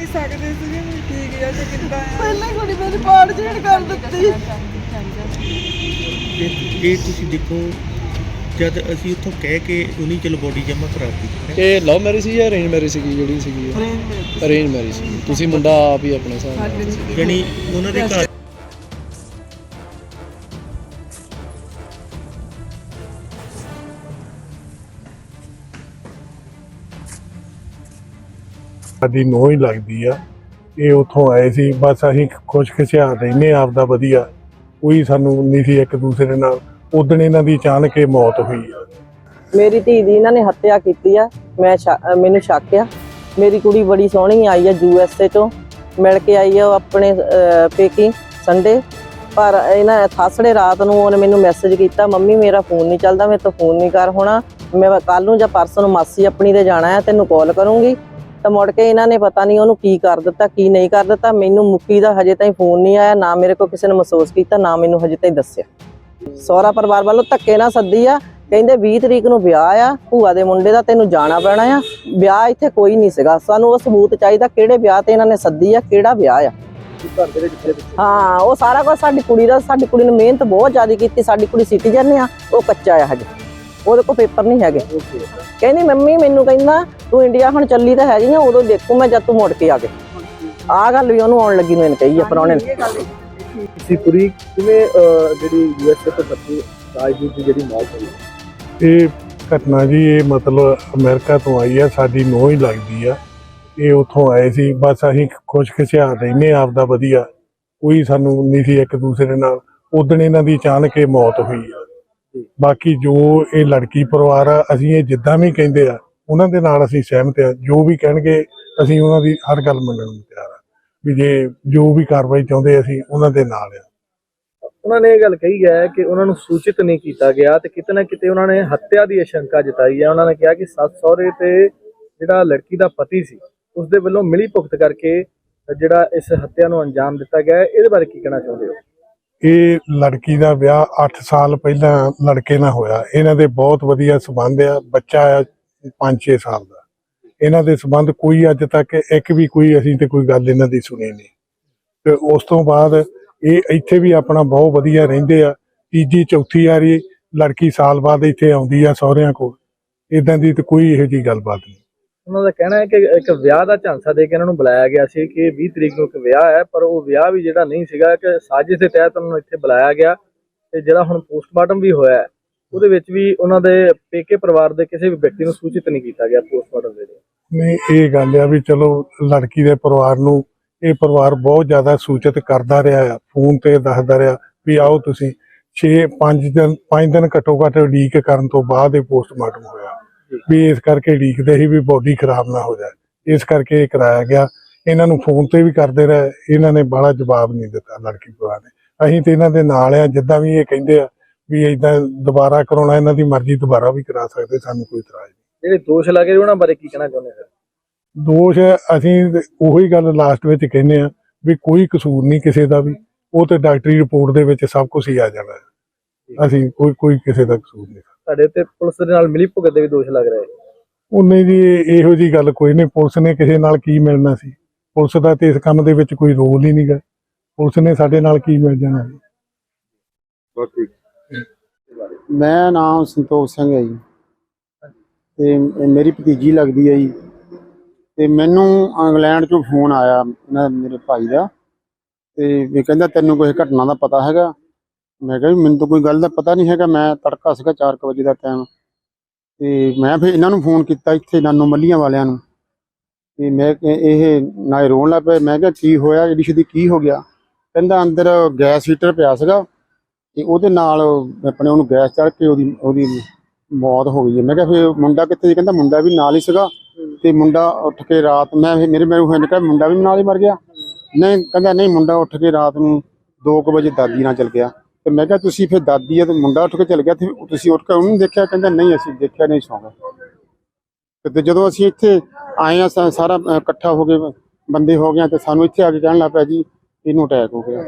ਨਹੀਂ ਸਕਦੇ ਸੀ ਵੀ ਠੀਕ ਆ ਕਿ ਕਿੱਦਾਂ ਆ? ਪਹਿਲਾਂ ਹੀ ਕੁੜੀ ਮੇਰੀ ਪਾੜ ਛੇੜ ਕਰ ਦਿੱਤੀ। ਇਹ ਇਹ ਤੁਸੀਂ ਦੇਖੋ ਜਦ ਅਸੀਂ ਉੱਥੋਂ ਕਹਿ ਕੇ ਉਨੀ ਚਲੋ ਬੋਡੀ ਜਮ੍ਹਾਂ ਕਰਾਤੀ ਇਹ ਲਵ ਮੈਰਿਜ ਸੀ ਜਾਂ ਅਰੇਂਜ ਮੈਰਿਜ ਸੀਗੀ ਜਿਹੜੀ ਸੀਗੀ ਅਰੇਂਜ ਮੈਰਿਜ ਸੀ। ਤੁਸੀਂ ਮੁੰਡਾ ਆਪ ਹੀ ਆਪਣੇ ਹਿਸਾਬ ਨਾਲ ਯਾਨੀ ਉਹਨਾਂ ਦੇ ਘਰ ਸਾਡੀ ਨੋਹ ਹੀ ਲੱਗਦੀ ਆ। ਇਹ ਉੱਥੋਂ ਆਏ ਸੀ ਬਸ ਅਸੀਂ ਖੁਸ਼ ਖੁਸ਼ਹਾਲ ਰਹਿੰਦੇ ਆਪ ਦਾ ਵਧੀਆ। ਕੋਈ ਸਾਨੂੰ ਨਹੀਂ ਸੀ ਇੱਕ ਦੂਸਰੇ ਨਾਲ। ਉਦਣ ਇਹਨਾਂ ਦੀ ਅਚਾਨਕ ਹੀ ਮੌਤ ਹੋਈ ਆ। ਮੇਰੀ ਧੀ ਦੀ ਇਹਨਾਂ ਨੇ ਹੱਤਿਆ ਕੀਤੀ ਆ। ਮੈਂ ਮੈਨੂੰ ਸ਼ੱਕ ਆ। ਮੇਰੀ ਕੁੜੀ ਬੜੀ ਸੋਹਣੀ ਆਈ ਆ ਯੂ ਐਸ ਏ ਤੋਂ। ਮਿਲ ਕੇ ਆਈ ਆ ਉਹ ਆਪਣੇ ਅਹ, ਪੇਕੀ ਸੰਡੇ। ਪਰ ਇਹਨਾਂ ਥਾਸੜੇ ਰਾਤ ਨੂੰ ਉਹਨੇ ਮੈਨੂੰ ਮੈਸੇਜ ਕੀਤਾ ਮੰਮੀ ਮੇਰਾ ਫੋਨ ਨਹੀਂ ਚੱਲਦਾ ਮੇਰੇ ਤੋਂ ਫੋਨ ਨਹੀਂ ਕਰ ਹੋਣਾ। ਮੈਂ ਕੱਲ ਨੂੰ ਜਾਂ ਪਰਸੋਂ ਨੂੰ ਮਾਸੀ ਆਪਣੀ ਦੇ ਜਾਣਾ ਹੈ ਤੈਨੂੰ ਕਾਲ ਕਰੂੰਗੀ। ਤਾਂ ਮੁੜ ਕੇ ਇਹਨਾਂ ਨੇ ਪਤਾ ਨਹੀਂ ਉਹਨੂੰ ਕੀ ਕਰ ਦਿੱਤਾ, ਕੀ ਨਹੀਂ ਕਰ ਦਿੱਤਾ। ਮੈਨੂੰ ਮੁੱਕੀ ਦਾ ਹਜੇ ਤਾਈਂ ਫੋਨ ਨਹੀਂ ਆਇਆ, ਨਾ ਮੇਰੇ ਕੋਲ ਕਿਸੇ ਨੇ ਮਹਿਸੂਸ ਕੀਤਾ, ਨਾ ਮੈਨੂੰ ਹਜੇ ਤਾਈਂ ਦੱਸਿਆ। ਸਹੁਰਾ ਪਰਿਵਾਰ ਵੱਲੋਂ ਧੱਕੇ ਨਾਲ ਸੱਦੀ ਆ, ਕਹਿੰਦੇ 20 ਤਰੀਕ ਨੂੰ ਵਿਆਹ ਆ, ਭੂਆ ਦੇ ਮੁੰਡੇ ਦਾ ਤੈਨੂੰ ਜਾਣਾ ਪੈਣਾ ਆ। ਵਿਆਹ ਇੱਥੇ ਕੋਈ ਨਹੀਂ ਸੀਗਾ। ਸਾਨੂੰ ਉਹ ਸਬੂਤ ਚਾਹੀਦਾ ਕਿਹੜੇ ਵਿਆਹ ਤੇ ਇਹਨਾਂ ਨੇ ਸੱਦੀ ਆ, ਕਿਹੜਾ ਵਿਆਹ ਆ। ਹਾਂ, ਉਹ ਸਾਰਾ ਕੁਝ ਸਾਡੀ ਕੁੜੀ ਦਾ, ਸਾਡੀ ਕੁੜੀ ਨੇ ਮਿਹਨਤ ਬਹੁਤ ਜ਼ਿਆਦਾ ਕੀਤੀ, ਸਾਡੀ ਕੁੜੀ ਸਿਟੀਜ਼ਨ ਆ, ਉਹ ਕੱਚਾ ਆ ਹਜੇ। ਉਹਦੇ ਕੋਲ ਪੇਪਰ ਨਹੀਂ ਹੈਗੇ। ਕਹਿੰਦੀ ਮੰਮੀ ਮੈਨੂੰ ਕਹਿੰਦਾ ਤੂੰ ਇੰਡੀਆ ਹੁਣ ਚੱਲੀ ਤਾਂ ਹੈਗੀ ਆ ਉਦੋਂ ਦੇਖੂ ਮੈਂ ਜਦ ਤੂੰ ਮੁੜ ਕੇ ਆ ਗਏ। ਆ ਗੱਲ ਵੀ ਉਹਨੂੰ ਆਉਣ ਲੱਗੀ ਨੂੰ ਇਹਨੇ ਕਹੀ ਆ ਪ੍ਰਾਹੁਣੇ ਨੇ। ਸੀ ਪੂਰੀ ਕਿਵੇਂ ਜਿਹੜੀ ਯੂਐਸਏ ਤੋਂ ਬੱਚੀ ਰਾਜਦੂਤ ਦੀ ਜਿਹੜੀ ਮੌਤ ਹੋਈ? ਇਹ ਘਟਨਾ ਜੀ ਇਹ ਮਤਲਬ ਅਮਰੀਕਾ ਤੋਂ ਆਈ ਆ ਸਾਡੀ ਨੋਹ ਹੀ ਲੱਗਦੀ ਆ। ਇਹ ਉੱਥੋਂ ਆਏ ਸੀ ਬਸ ਅਸੀਂ ਖੁਸ਼ ਖੁਸ਼ਹਾਲ ਰਹਿੰਦੇ ਆਪ ਦਾ ਵਧੀਆ। ਕੋਈ ਸਾਨੂੰ ਨਹੀਂ ਸੀ ਇੱਕ ਦੂਸਰੇ ਨਾਲ। ਉਦਣ ਇਹਨਾਂ ਦੀ ਅਚਾਨਕ ਹੀ ਮੌਤ ਹੋਈ ਆ। ਬਾਕੀ ਜੋ ਇਹ ਲੜਕੀ ਪਰਿਵਾਰ ਆ ਅਸੀਂ ਇਹ ਜਿੱਦਾਂ ਵੀ ਕਹਿੰਦੇ ਆ ਉਹਨਾਂ ਦੇ ਨਾਲ ਅਸੀਂ ਸਹਿਮਤ ਆ। ਜੋ ਵੀ ਕਹਿਣਗੇ ਅਸੀਂ ਉਹਨਾਂ ਦੀ ਹਰ ਗੱਲ ਮੰਨਣ ਨੂੰ ਤਿਆਰ ਆ। ਵੀ ਜੇ ਜੋ ਵੀ ਕਾਰਵਾਈ ਚਾਹੁੰਦੇ ਅਸੀਂ ਉਹਨਾਂ ਦੇ ਨਾਲ ਆ। ਉਹਨਾਂ ਨੇ ਇਹ ਗੱਲ ਕਹੀ ਹੈ ਕਿ ਉਹਨਾਂ ਨੂੰ ਸੂਚਿਤ ਨਹੀਂ ਕੀਤਾ ਗਿਆ ਤੇ ਕਿਤੇ ਨਾ ਕਿਤੇ ਉਹਨਾਂ ਨੇ ਹੱਤਿਆ ਦੀ ਆਸ਼ੰਕਾ ਜਤਾਈ ਹੈ। ਉਹਨਾਂ ਨੇ ਕਿਹਾ ਕਿ ਸੱਸ ਸਹੁਰੇ ਤੇ ਜਿਹੜਾ ਲੜਕੀ ਦਾ ਪਤੀ ਸੀ ਉਸ ਦੇ ਵੱਲੋਂ ਮਿਲੀ ਭੁਗਤ ਕਰਕੇ ਜਿਹੜਾ ਇਸ ਹੱਤਿਆ ਨੂੰ ਅੰਜਾਮ ਦਿੱਤਾ ਗਿਆ ਇਹਦੇ ਬਾਰੇ ਕੀ ਕਹਿਣਾ ਚਾਹੁੰਦੇ ਹੋ? ਇਹ ਲੜਕੀ ਦਾ ਵਿਆਹ 8 ਸਾਲ ਪਹਿਲਾਂ ਲੜਕੇ ਨਾਲ ਹੋਇਆ। ਇਹਨਾਂ ਦੇ ਬਹੁਤ ਵਧੀਆ ਸਬੰਧ ਆ। ਬੱਚਾ ਆ 5-6 ਸਾਲ ਦਾ। ਇਹਨਾਂ ਦੇ ਸਬੰਧ ਕੋਈ ਅੱਜ ਤੱਕ ਇੱਕ ਵੀ ਕੋਈ ਅਸੀਂ ਤੇ ਕੋਈ ਗੱਲ ਇਹਨਾਂ ਦੀ ਸੁਣੀ ਨਹੀਂ। ਤੇ ਉਸ ਤੋਂ ਬਾਅਦ ਇਹ ਇੱਥੇ ਵੀ ਆਪਣਾ ਬਹੁਤ ਵਧੀਆ ਰਹਿੰਦੇ ਆ। ਤੀਜੀ, ਚੌਥੀ ਵਾਰੀ ਲੜਕੀ ਸਾਲ ਬਾਅਦ ਇੱਥੇ ਆਉਂਦੀ ਆ ਸਹੁਰਿਆਂ ਕੋਲ। ਇਦਾਂ ਦੀ ਤੇ ਕੋਈ ਇਹੋ ਜੀ ਗੱਲਬਾਤ ਨਹੀਂ। ਉਹਨਾਂ ਦਾ ਕਹਿਣਾ ਹੈ ਕਿ ਇੱਕ ਵਿਆਹ ਦਾ ਝਾਂਸਾ ਦੇ ਕੇ ਇਹਨਾਂ ਨੂੰ ਬੁਲਾਇਆ ਗਿਆ ਸੀ ਕਿ 20 ਤਰੀਕ ਨੂੰ ਇੱਕ ਵਿਆਹ ਹੈ, ਪਰ ਉਹ ਵਿਆਹ ਵੀ ਜਿਹੜਾ ਨਹੀਂ ਸੀਗਾ ਕਿ ਸਾਜ਼ਿਸ਼ ਦੇ ਤਹਿਤ ਉਹਨਾਂ ਨੂੰ ਇੱਥੇ ਬੁਲਾਇਆ ਗਿਆ ਤੇ ਜਿਹੜਾ ਹੁਣ ਪੋਸਟਮਾਰਟਮ ਵੀ ਹੋਇਆ ਉਹਦੇ ਵਿੱਚ ਵੀ ਉਹਨਾਂ ਦੇ ਪੇਕੇ ਪਰਿਵਾਰ ਦੇ ਕਿਸੇ ਵੀ ਵਿਅਕਤੀ ਨੂੰ ਸੂਚਿਤ ਨਹੀਂ ਕੀਤਾ ਗਿਆ ਪੋਸਟਮਾਰਟਮ ਦੇ ਨਹੀਂ, ਇਹ ਗੱਲ ਆ ਵੀ ਚਲੋ ਲੜਕੀ ਦੇ ਪਰਿਵਾਰ ਨੂੰ ਇਹ ਪਰਿਵਾਰ ਬਹੁਤ ਜ਼ਿਆਦਾ ਸੂਚਿਤ ਕਰਦਾ ਰਿਹਾ ਆ, ਫੋਨ ਤੇ ਦੱਸਦਾ ਰਿਹਾ ਵੀ ਆਓ ਤੁਸੀਂ। 6 5 ਦਿਨ 5 ਦਿਨ ਘੱਟੋ ਘੱਟ ਉਡੀਕ ਕਰਨ ਤੋਂ ਬਾਅਦ ਇਹ ਪੋਸਟਮਾਰਟਮ ਹੋਇਆ। ਵੀ ਇਸ ਕਰਕੇ ਉਡੀਕਦੇ ਸੀ ਵੀ ਬੋਡੀ ਖਰਾਬ ਨਾ ਹੋ ਜਾਏ। ਇਸ ਕਰਕੇ ਇਹ ਕਰਾਇਆ ਗਿਆ। ਇਹਨਾਂ ਨੂੰ ਫੋਨ ਤੇ ਵੀ ਕਰਦੇ ਰਹੇ। ਇਹਨਾਂ ਨੇ ਬੜਾ ਜਵਾਬ ਨਹੀਂ ਦਿੱਤਾ ਲੜਕੀ ਪਰਿਵਾਰ ਨੇ। ਅਸੀਂ ਤੇ ਇਹਨਾਂ ਦੇ ਨਾਲ ਆ ਜਿੱਦਾਂ ਵੀ ਇਹ ਕਹਿੰਦੇ ਆ ਵੀ ਇਦਾਂ ਦੁਬਾਰਾ ਕਰਾਉਣਾ ਇਹਨਾਂ ਦੀ ਮਰਜ਼ੀ ਦੁਬਾਰਾ ਵੀ ਕਰਾ ਸਕਦੇ ਸਾਨੂੰ ਕੋਈ ਇਤਰਾਜ਼ ਨਹੀਂ। ਜਿਹੜੇ ਦੋਸ਼ ਲੱਗੇ ਉਹਨਾਂ ਬਾਰੇ ਕੀ ਕਹਿਣਾ ਚਾਹੁੰਦੇ ਹੋ? ਦੋਸ਼ ਅਸੀਂ ਉਹੀ ਗੱਲ ਲਾਸਟ ਵਿੱਚ ਕਹਿੰਦੇ ਆ ਵੀ ਕੋਈ ਕਸੂਰ ਨਹੀਂ ਕਿਸੇ ਦਾ ਵੀ। ਉਹ ਤੇ ਡਾਕਟਰੀ ਰਿਪੋਰਟ ਦੇ ਵਿੱਚ ਸਭ ਕੁਝ ਹੀ ਆ ਜਾਣਾ। ਅਸੀਂ ਕੋਈ ਕੋਈ ਕਿਸੇ ਦਾ ਕਸੂਰ ਨਹੀਂ। ਤੁਹਾਡੇ ਤੇ ਪੁਲਿਸ ਦੇ ਨਾਲ ਮਿਲੀ ਭੁਗਤ ਦੇ ਵੀ ਦੋਸ਼ ਲੱਗ ਰਹੇ ਉਹਨੇ ਜੀ ਇਹੋ ਜੀ ਗੱਲ ਕੋਈ ਨਹੀਂ ਪੁਲਿਸ ਨੇ ਕਿਸੇ ਨਾਲ ਕੀ ਮਿਲਣਾ ਸੀ? ਪੁਲਿਸ ਦਾ ਤੇ ਇਸ ਕੰਮ ਦੇ ਵਿੱਚ ਕੋਈ ਰੋਲ ਹੀ ਨਹੀਂਗਾ। ਪੁਲਿਸ ਨੇ ਸਾਡੇ ਨਾਲ ਕੀ ਮਿਲ ਜਾਣਾ ਸੀ? ਮੈਂ ਨਾਮ ਸੰਤੋਖ ਸਿੰਘ ਹੈ ਜੀ। ਤੇ ਮੇਰੀ ਭਤੀਜੀ ਲੱਗਦੀ ਹੈ ਜੀ। ਤੇ ਮੈਨੂੰ ਇੰਗਲੈਂਡ ਚੋਂ ਫੋਨ ਆਇਆ ਮੇਰੇ ਭਾਈ ਦਾ। ਤੇ ਵੀ ਕਹਿੰਦਾ ਤੈਨੂੰ ਕੋਈ ਘਟਨਾ ਦਾ ਪਤਾ ਹੈਗਾ? ਮੈਂ ਕਿਹਾ ਵੀ ਮੈਨੂੰ ਤਾਂ ਕੋਈ ਗੱਲ ਦਾ ਪਤਾ ਨਹੀਂ ਹੈਗਾ, ਮੈਂ ਤੜਕਾ ਸੀਗਾ 4 ਵਜੇ ਦਾ ਟਾਈਮ ਤੇ ਮੈਂ ਫਿਰ ਇਹਨਾਂ ਨੂੰ ਫੋਨ ਕੀਤਾ ਇੱਥੇ ਨਾਨੋ ਮੱਲੀਆਂ ਵਾਲਿਆਂ ਨੂੰ। ਤੇ ਮੈਂ ਕਿ- ਇਹ ਨਾ ਰੋਣ ਲੱਗ ਪਏ, ਮੈਂ ਕਿਹਾ ਕੀ ਹੋਇਆ, ਜਿਹੜੀ ਸ਼ਦੀ ਕੀ ਹੋ ਗਿਆ? ਕਹਿੰਦਾ ਅੰਦਰ ਗੈਸ ਹੀਟਰ ਪਿਆ ਸੀਗਾ, ਤੇ ਉਹਦੇ ਨਾਲ ਆਪਣੇ ਉਹਨੂੰ ਗੈਸ ਚੜ ਕੇ ਉਹਦੀ ਉਹਦੀ ਮੌਤ ਹੋ ਗਈ ਹੈ। ਮੈਂ ਕਿਹਾ ਫਿਰ ਮੁੰਡਾ ਕਿੱਥੇ ਸੀ? ਕਹਿੰਦਾ ਮੁੰਡਾ ਵੀ ਨਾਲ ਹੀ ਸੀਗਾ। ਤੇ ਮੁੰਡਾ ਉੱਠ ਕੇ ਰਾਤ ਮੈਂ ਫਿਰ ਮੇਰੇ ਮੈਨੂੰ ਹੋਇਆ ਕਿਹਾ ਮੁੰਡਾ ਵੀ ਨਾਲ ਹੀ ਮਰ ਗਿਆ। ਨਹੀਂ, ਕਹਿੰਦਾ ਨਹੀਂ, ਮੁੰਡਾ ਉੱਠ ਕੇ ਰਾਤ ਨੂੰ 2 ਵਜੇ ਦਾਦੀ ਨਾਲ ਚਲ ਗਿਆ। ਤੇ ਮੈਂ ਕਿਹਾ ਤੁਸੀਂ ਫਿਰ ਦਾਦੀ ਆ ਤੇ ਮੁੰਡਾ ਉੱਠ ਕੇ ਚਲ ਗਿਆ ਤੇ ਤੁਸੀਂ ਉੱਠ ਕੇ ਉਹਨੂੰ ਦੇਖਿਆ? ਕਹਿੰਦਾ ਨਹੀਂ ਅਸੀਂ ਦੇਖਿਆ ਨਹੀਂ ਸੌਂ ਤੇ ਜਦੋਂ ਅਸੀਂ ਇੱਥੇ ਆਏ ਆ ਸਾਰਾ ਇਕੱਠਾ ਹੋ ਗਏ ਬੰਦੇ ਹੋ ਗਏ ਤੇ ਸਾਨੂੰ ਇੱਥੇ ਆ ਕੇ ਕਹਿਣ ਲੱਗ ਪਿਆ ਜੀ ਇਹਨੂੰ ਅਟੈਕ ਹੋ ਗਿਆ।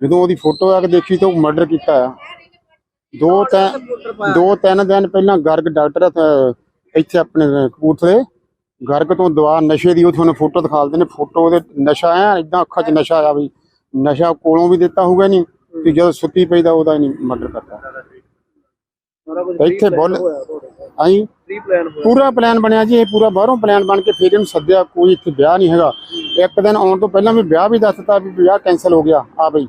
ਜਦੋਂ ਉਹਦੀ ਫੋਟੋ ਆ ਕੇ ਦੇਖੀ ਤਾਂ ਉਹ ਮਰਡਰ ਕੀਤਾ ਆ। ਦੋ ਤਿੰਨ ਦੋ ਤਿੰਨ ਦਿਨ ਪਹਿਲਾਂ ਗਰਗ ਡਾਕਟਰ ਅਹ, ਇੱਥੇ ਆਪਣੇ ਕਪੂਰਥਲੇ ਗਰਗ ਤੋਂ ਦਵਾ ਨਸ਼ੇ ਦੀ ਉਹ ਤੁਹਾਨੂੰ ਫੋਟੋ ਦਿਖਾ ਦਿੰਦੇ ਨੇ। ਫੋਟੋ ਉਹਦੇ ਨਸ਼ਾ ਆ ਇਦਾਂ ਅੱਖਾਂ 'ਚ ਨਸ਼ਾ ਆ ਵੀ ਨਸ਼ਾ ਕੋਲੋਂ ਵੀ ਦਿੱਤਾ ਹੋਊਗਾ ਨਹੀਂ। ਤੇ ਜਦੋਂ ਸੁੱਤੀ ਪਈ ਦਾ ਉਹਦਾ ਨਹੀਂ ਮਰਡਰ ਕਰਤਾ। ਇੱਥੇ ਬੋਲ ਆਈ? ਪ੍ਰੀ ਪਲਾਨ ਬਣਿਆ ਜੀ ਇਹ ਪੂਰਾ ਬਾਹਰੋਂ ਪਲਾਨ ਬਣ ਕੇ ਫਿਰ ਇਹਨੂੰ ਸੱਦਿਆ ਕੋਈ ਇੱਥੇ ਵਿਆਹ ਨਹੀਂ ਹੈਗਾ। ਇੱਕ ਦਿਨ ਆਉਣ ਤੋਂ ਪਹਿਲਾਂ ਵੀ ਵਿਆਹ ਵੀ ਦੱਸਤਾ ਵੀ ਵਿਆਹ ਕੈਨਸਲ ਹੋ ਗਿਆ ਆ ਬਈ।